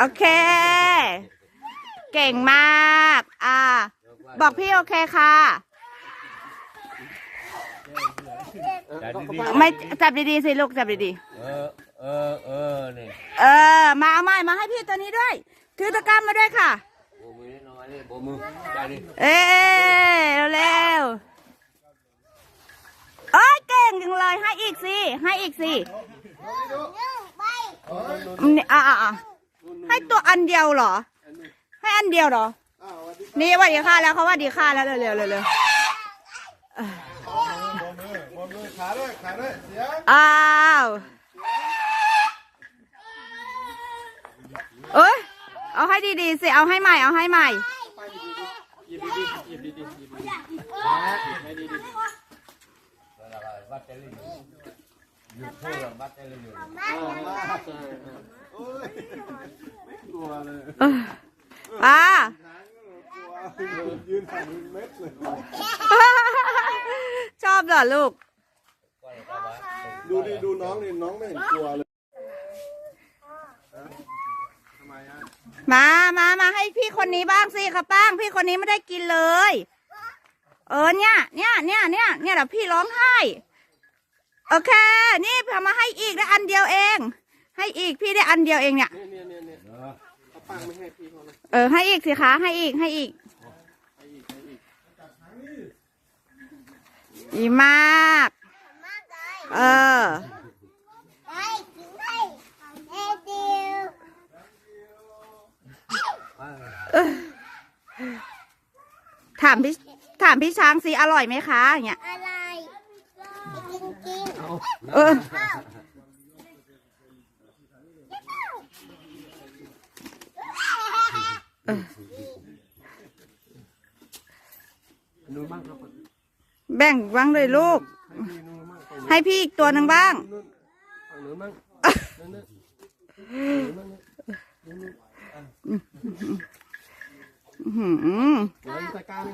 โอเค เก่งมาก อ่า บอกพี่โอเคค่ะ ไม่จับดีๆสิลูกจับดีเออ เออ เออ นี่ๆเออ มาเอาไม้มาให้พี่ตัวนี้ด้วย ถือตะกร้ามาด้วยค่ะ โบมือนิดหน่อยนี่โบมือได้ดิเอ้เร็วๆเอ้ยเก่งจังเลยให้อีกสิ ให้อีกสินี่อะอะอะ ให้ตัวอันเดียวเหรอ ให้อันเดียวเหรอ นี่ว่าดีค่าแล้วเขาว่าดีค่าแล้วเร็วๆเร็วเร็วบนมือขาด้วยขาวเอ้าเอ้ยเอาให้ดีๆสิ เอาให้ใหม่ เอาให้ใหม่ เพื่อบัตเตอรี่อยู่โอ้ยไม่กลัวเลยอ่ากลัวยืนถ่ายเม็ดเลยชอบเหรอลูก ดูดิดูน้องดิน้องไม่เห็นกลัวเลยทำไมอะมามามาให้พี่คนนี้บ้างสิครับป้าง พี่คนนี้ไม่ได้กินเลย เออเนี่ยเนี่ยเนี่ยเนี่ยเนี่ยเดี๋ยวพี่ร้องไห้ โอเค นี่ทำมาให้อีกได้อันเดียวเอง ให้อีกพี่ได้อันเดียวเองเนี่ย เนี่ยเนี่ยเนี่ยเขาปังไม่ให้พี่เขาเลยเออให้อีกสิคะให้อีกให้อีกดีมาก เออ ถามพี่ถามพี่ช้างสิอร่อยไหมคะอย่างเงี้ย อะไรจริง เออแบ่งบ้างเลยลูก ให้พี่อีกตัวหนึ่งบ้าง หือเดี๋ยวตะการ